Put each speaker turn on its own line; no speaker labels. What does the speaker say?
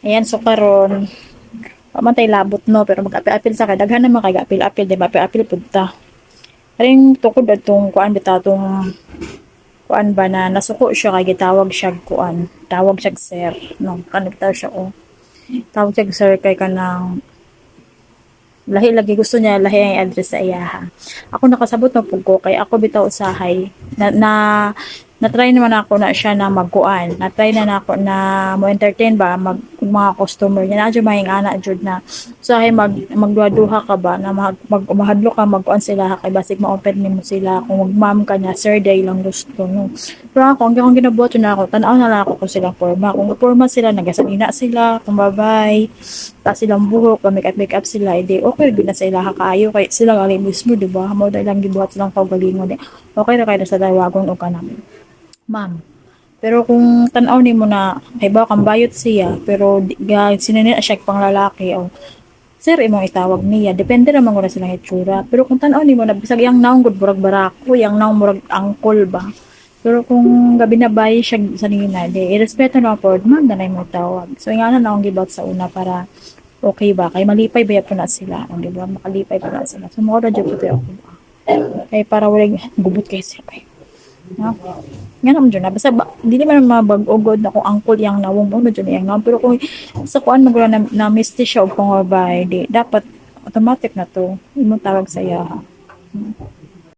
Ayan, so karon pamantay labot no, pero mag-apil-apil sa kadaghan naman kay apil-apil, di ba? Apil-apil punta. Ring tukod atong kuan bita atong kuan ba na nasuko siya kay gitawag siya kuan. Tawag siya sir, no. Kanita siya oh. Tawag siya sir kay kanang lahi lagi gusto niya lahi ang address sa iyaha. Ako nakasabot na pug ko kay ako bitaw usahay na, na na-try naman ako na siya na magkuan. Na na ako na mo entertain ba mag mga customer niya. Nadyo mahing ana jud na usahay mag magduha ka ba na mag, mag umahadlo ka magkuan sila kay basig ma-open nimo sila kung mag-ma'am ka niya sir day lang gusto no. Pero ako ang akong ginabuhat na ako tan-aw na lang ako kung silang forma. Kung forma sila nagasanina sila, kung babay, ta silang buhok, make up make up sila, edi okay gyud na sa ilaha kaayo kay sila gali mismo di ba? Mo dahil lang gibuhat silang kaugalingon di. Okay ra kay na sa dawagon o kanang ma'am. Pero kung tanaw nimo na ay ba kang bayot siya pero di- ga sinini siya pang lalaki o sir imong itawag niya. Depende naman ko na silang itsura pero kung tanaw nimo na bisag yang naong gud burag barako yang naong murag angkol ba? Pero kung gabi na bay siya sa nina di irespeto na po ma'am na mo tawag so nga na naong gibot sa una para okay ba? Kay malipay ba po na sila? Ang di ba? Makalipay pa na sila. So mo ra jud puti ako ba kay para wala gubot kay sila no? Nga naman dyan na. Basta, ba, hindi naman mabag-ugod na kung angkol yung nawong mo na dyan yung nawong. Pero kung sa kuan magula na, na misti siya o pangabay, di, dapat automatic na to. Imong tawag sa iya.